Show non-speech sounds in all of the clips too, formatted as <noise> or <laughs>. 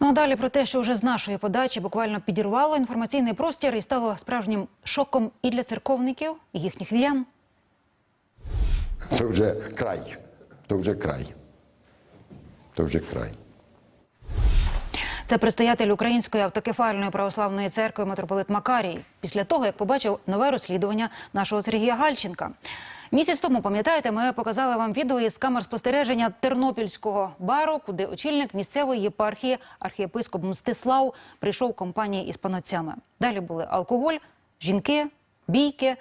Ну а далі про те, що вже з нашої подачі буквально підірвало інформаційний простір і стало справжнім шоком і для церковників, і їхніх вірян. То вже край. То вже край. То вже край. Це предстоятель Української автокефальної православної церкви митрополит Макарій. Після того, як побачив нове розслідування нашого Сергія Гальченка. Місяць тому, пам'ятаєте, ми показали вам відео із камер спостереження Тернопільського бару, куди очільник місцевої єпархії архієпископ Мстислав прийшов компанії із панотцями. Далі були алкоголь, жінки, бійки.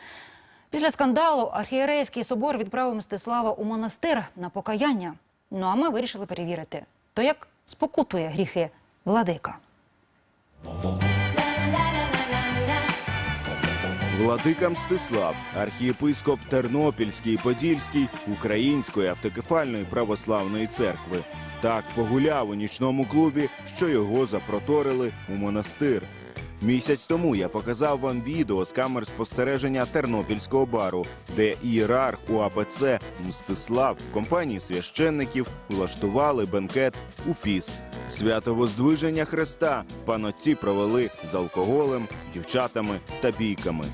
Після скандалу архієрейський собор відправив Мстислава у монастир на покаяння. Ну а ми вирішили перевірити, то як спокутує гріхи владика. Владика Мстислав, архієпископ Тернопільський і Подільський Української автокефальної православної церкви. Так погуляв у нічному клубі, що його запроторили у монастир. Місяць тому я показав вам відео з камер спостереження Тернопільського бару, де ієрарх УАПЦ Мстислав в компанії священників влаштували бенкет у піст. Свято Воздвиження Христа панотці провели з алкоголем, дівчатами та бійками.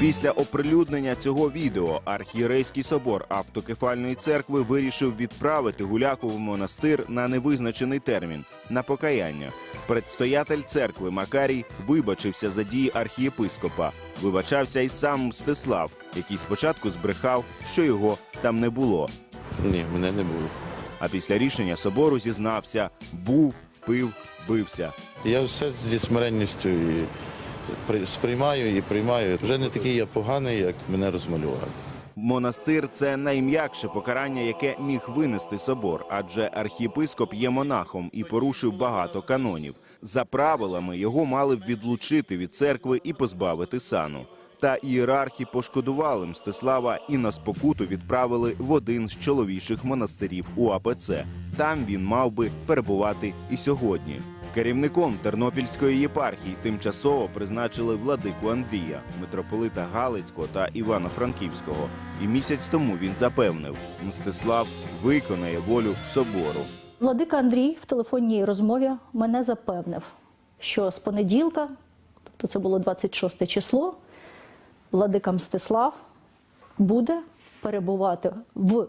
Після оприлюднення цього відео архієрейський собор автокефальної церкви вирішив відправити гуляку в монастир на невизначений термін на покаяння. Предстоятель церкви Макарій вибачився за дії архієпископа. Вибачався і сам Мстислав, який спочатку збрехав, що його там не було. Ні, мене не було. А після рішення собору зізнався, був, пив, бився. Я все зі смиренністю і сприймаю і приймаю. Вже не такий я поганий, як мене розмалювали. Монастир це найм'якше покарання, яке міг винести собор, адже архієпископ є монахом і порушив багато канонів. За правилами його мали б відлучити від церкви і позбавити сану. Та ієрархи пошкодували Мстислава і на спокуту відправили в один з чоловічих монастирів УАПЦ. Там він мав би перебувати і сьогодні. Керівником Тернопільської єпархії тимчасово призначили владику Андрія, митрополита Галицького та Івано-Франківського. І місяць тому він запевнив, Мстислав виконає волю собору. Владика Андрій в телефонній розмові мене запевнив, що з понеділка, тобто це було 26 число, владика Мстислав буде перебувати в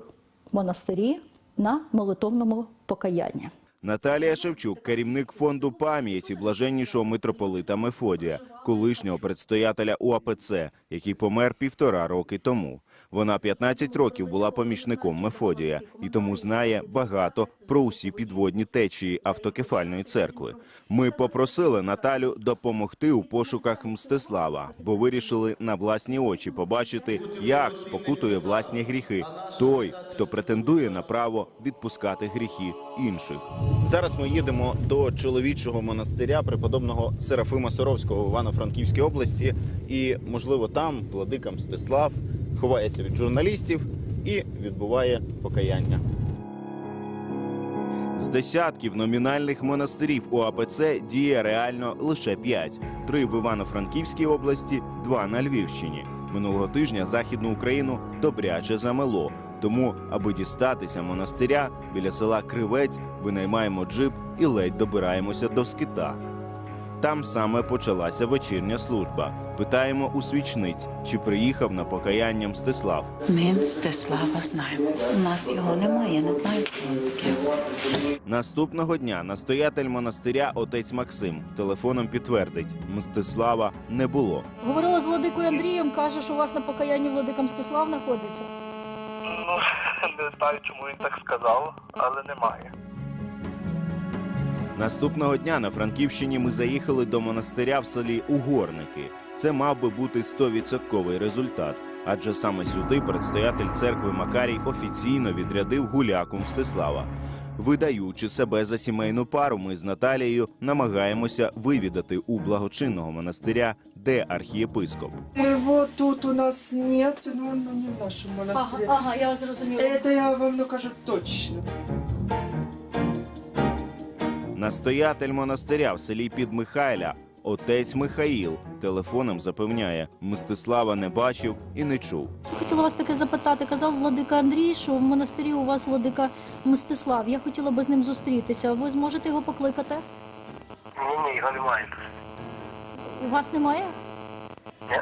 монастирі на молитовному покаянні. Наталія Шевчук, керівник фонду пам'яті блаженнішого митрополита Мефодія, колишнього предстоятеля УАПЦ, який помер півтора роки тому. Вона 15 років була помічником Мефодія і тому знає багато про усі підводні течії автокефальної церкви. Ми попросили Наталю допомогти у пошуках Мстислава, бо вирішили на власні очі побачити, як спокутує власні гріхи той, хто претендує на право відпускати гріхи інших. Зараз ми їдемо до чоловічого монастиря преподобного Серафима Соровського в Івано-Франківській області, і можливо там владика Мстислав ховається від журналістів і відбуває покаяння. З десятків номінальних монастирів у АПЦ діє реально лише п'ять: три в Івано-Франківській області, два на Львівщині. Минулого тижня західну Україну добряче замело. Тому, аби дістатися монастиря біля села Кривець, винаймаємо джип і ледь добираємося до скита. Там саме почалася вечірня служба. Питаємо у свічниць, чи приїхав на покаяння Мстислав. Ми Мстислава знаємо. У нас його немає, я не знаю, хто він таке сказав. Наступного дня настоятель монастиря отець Максим телефоном підтвердить, Мстислава не було. Говорила з владикою Андрієм, каже, що у вас на покаянні владика Мстислав знаходиться. Ну, <laughs> не знаю, чому він так сказав, але немає. Наступного дня на Франківщині ми заїхали до монастиря в селі Угорники. Це мав би бути 100% результат, адже саме сюди предстоятель церкви Макарій офіційно відрядив гуляку Мстислава. Видаючи себе за сімейну пару, ми з Наталією намагаємося вивідати у благочинного монастиря, де архієпископ. Его тут у нас нет, ну, ну не в нашем монастыре. ага, я вас зрозуміла. Это я вам ну, кажу точно. Настоятель монастиря в селі Підмихайля отець Михаїл телефоном запевняє, Мстислава не бачив і не чув. Хотіла вас таке запитати. Казав владика Андрій, що в монастирі у вас владика Мстислав. Я хотіла би з ним зустрітися. Ви зможете його покликати? Ні, ні, його немає. У вас немає? Ні,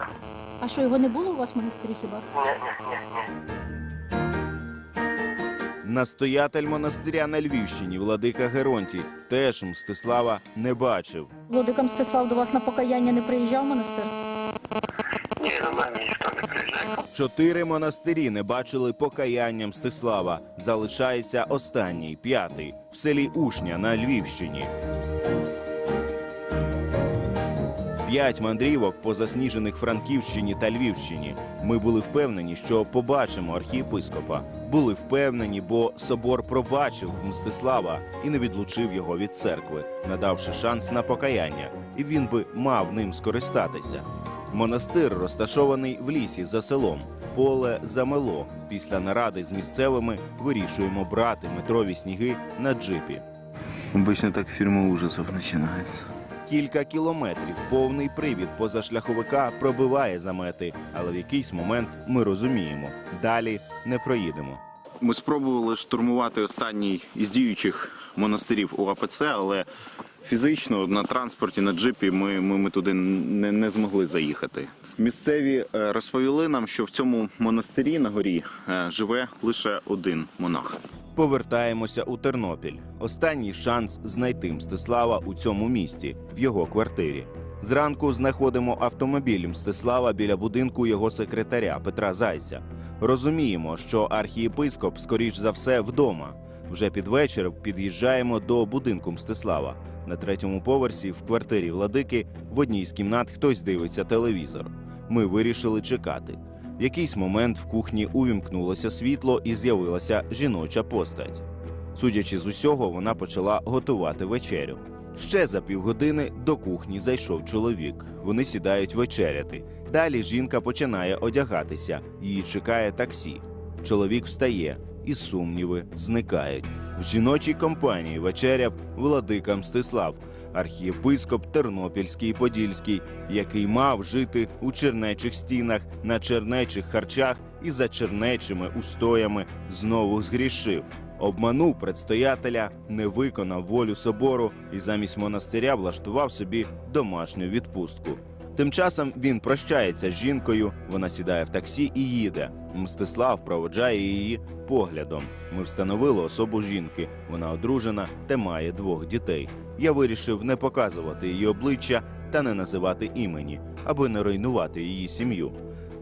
А що його не було у вас в монастирі хіба? ні, ні, ні, ні. Настоятель монастиря на Львівщині, владика Геронтій, теж Мстислава не бачив. Владика Мстислав до вас на покаяння не приїжджав в монастир? Ні, до мене ніхто не приїжджав. Чотири монастирі не бачили покаяння Мстислава. Залишається останній, п'ятий, в селі Ушня на Львівщині. П'ять мандрівок по засніжених Франківщині та Львівщині. Ми були впевнені, що побачимо архієпископа. Були впевнені, бо собор пробачив Мстислава і не відлучив його від церкви, надавши шанс на покаяння, і він би мав ним скористатися. Монастир розташований в лісі за селом. Поле замело. Після наради з місцевими вирішуємо брати метрові сніги на джипі. Обычно так фильмы ужасов начинаются. Кілька кілометрів повний привід позашляховика пробиває замети, але в якийсь момент ми розуміємо, далі не проїдемо. Ми спробували штурмувати останній із діючих монастирів УАПЦ, але фізично на транспорті, на джипі ми, ми, ми туди не, не змогли заїхати. Місцеві е, розповіли нам, що в цьому монастирі на горі е, живе лише один монах. Повертаємося у Тернопіль. Останній шанс знайти Мстислава у цьому місті, в його квартирі. Зранку знаходимо автомобіль Мстислава біля будинку його секретаря Петра Зайця. Розуміємо, що архієпископ, скоріш за все, вдома. Вже під вечір під'їжджаємо до будинку Мстислава. На третьому поверсі, в квартирі владики, в одній з кімнат хтось дивиться телевізор. Ми вирішили чекати. В якийсь момент в кухні увімкнулося світло і з'явилася жіноча постать. Судячи з усього, вона почала готувати вечерю. Ще за півгодини до кухні зайшов чоловік. Вони сідають вечеряти. Далі жінка починає одягатися. Її чекає таксі. Чоловік встає, і сумніви зникають. В жіночій компанії вечеряв владика Мстислав, архієпископ Тернопільський і Подільський, який мав жити у чернечих стінах, на чернечих харчах і за чернечими устоями знову згрішив. Обманув предстоятеля, не виконав волю собору і замість монастиря влаштував собі домашню відпустку. Тим часом він прощається з жінкою, вона сідає в таксі і їде. Мстислав проводжає її поглядом. Ми встановили особу жінки. Вона одружена та має двох дітей. Я вирішив не показувати її обличчя та не називати імені, аби не руйнувати її сім'ю.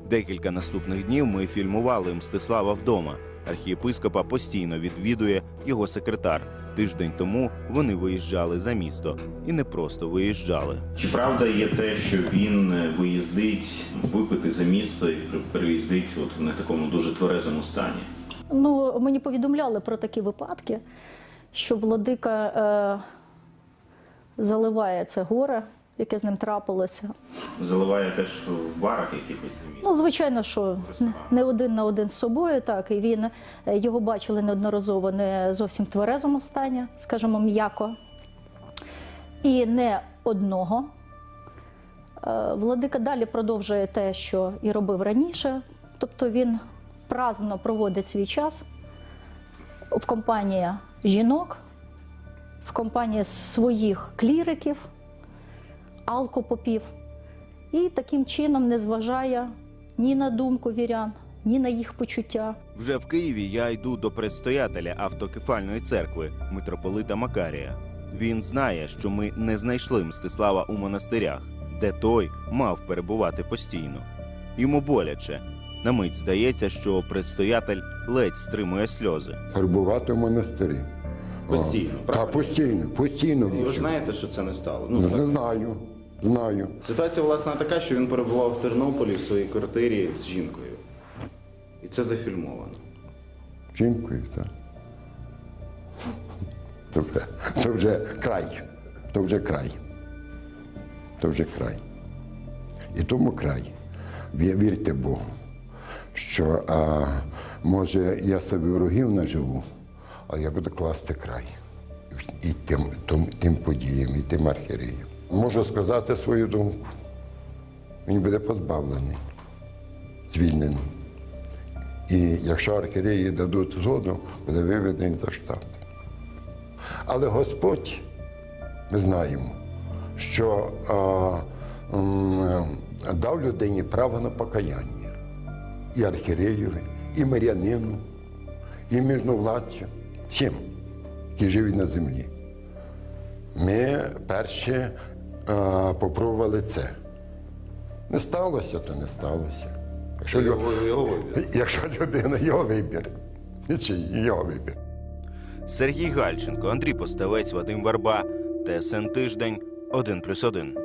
Декілька наступних днів ми фільмували Мстислава вдома. Архієпископа постійно відвідує його секретар. Тиждень тому вони виїжджали за місто і не просто виїжджали. Чи правда є те, що він е, виїздить випити за місто і при- приїздить от не такому дуже тверезому стані? Ну, мені повідомляли про такі випадки, що владика е, заливає це горе, яке з ним трапилося. Заливає теж в барах якихось? Ну, звичайно, що не один на один з собою, так, і він е, його бачили неодноразово не зовсім в тверезому стані, скажімо, м'яко. І не одного. Е, Владика далі продовжує те, що і робив раніше. Тобто він праздно проводить свій час в компанії жінок, в компанії своїх кліриків, алкопопів. І таким чином не зважає ні на думку вірян, ні на їх почуття. Вже в Києві я йду до предстоятеля автокефальної церкви митрополита Макарія. Він знає, що ми не знайшли Мстислава у монастирях, де той мав перебувати постійно. Йому боляче. На мить здається, що предстоятель ледь стримує сльози. Перебувати в монастирі. Постійно? Так, постійно, постійно. Ви ж знаєте, що це не стало. Ну, так. знаю, знаю. Ситуація власне така, що він перебував в Тернополі в своїй квартирі з жінкою. І це зафільмовано. Жінкою, так. То вже, то вже край. То вже край. То вже край. І тому край. Вірте Богу, що а, може я собі ворогів наживу, а я буду класти край. І тим, тим, тим подіям, і тим архіреям. можу сказати свою думку. Він буде позбавлений, звільнений. І якщо архіреї дадуть згоду, буде виведений за штат. Але Господь, ми знаємо, що а, м, дав людині право на покаяння. І архіреєві, і мирянину, і міжновладцю, всім, які живуть на землі. Ми перші а, попробували це. Не сталося, то не сталося. Якщо, лю- <laughs> Якщо людина його вибір, нічий його вибір. Сергій Гальченко, Андрій Поставець, Вадим Варба, ТСН Тиждень, 1+,1.